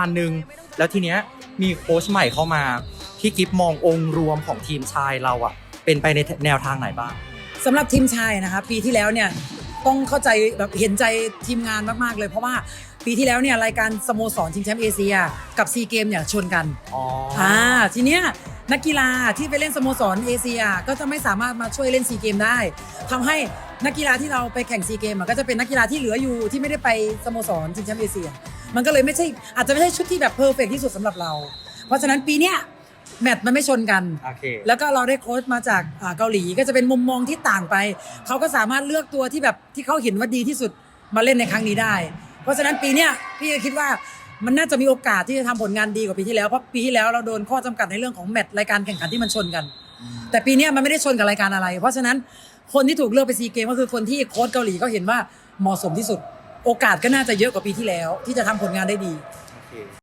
อันหนึ่งแล้วทีเนี้ยมีโค้ชใหม่เข้ามา ที่กิฟมององค์รวมของทีมชายเราอะเป็นไปในแนวทางไหนบ้างสำหรับทีมชายนะคะปีที่แล้วเนี่ยต้องเข้าใจแบบเห็นใจทีมงานมาก ๆ เลยเพราะว่าปีที่แล้วเนี่ยรายการสโมสรชิงแชมป์เอเชียกับซีเกมเนี่ยชนกันอ๋ออ่าทีเนี้ยนักกีฬาที่ไปเล่นสโมสรเอเชียก็จะไม่สามารถมาช่วยเล่นซีเกมได้ทำให้นักกีฬาที่เราไปแข่งซีเกมอะก็จะเป็นนักกีฬาที่เหลืออยู่ที่ไม่ได้ไปสโมสรชิงแชมป์เอเชีย มันก็เลยไม่ใช่อาจจะไม่ใช่ชุดที่แบบเพอร์เฟกที่สุดสำหรับเรา เพราะฉะนั้นปีเนี้ยแมตช์มันไม่ชนกัน โอเค แล้วก็เราได้โค้ชมาจากอ่าเกาหลีก็จะเป็นมุมมองที่ต่างไป เขาก็สามารถเลือกตัวที่แบบที่เขาเห็นว่าดีที่สุดมาเล่นในครั้งนี้ได้ เพราะฉะนั้นปีเนี้ยพี่ก็คิดว่ามันน่าจะมีโอกาสที่จะทำผลงานดีกว่าปีที่แล้วเพราะปีที่แล้วเราโดนข้อจำกัดในเรื่องของแมตช์รายการแข่งขันที่มันชนกัน แต่ปีเนี้ยมันไม่ได้ชนกับรายการอะไร เพราะฉะนั้นคนที่ถูกเลือกไปซีเกมก็คือคนที่โค้ชเกาหลีก็เห็นว่าเหมาะสมที่สุด โอกาสก็น่าจะเยอะกว่าปีที่แล้ว ที่จะทำผลงานได้ดี โอเค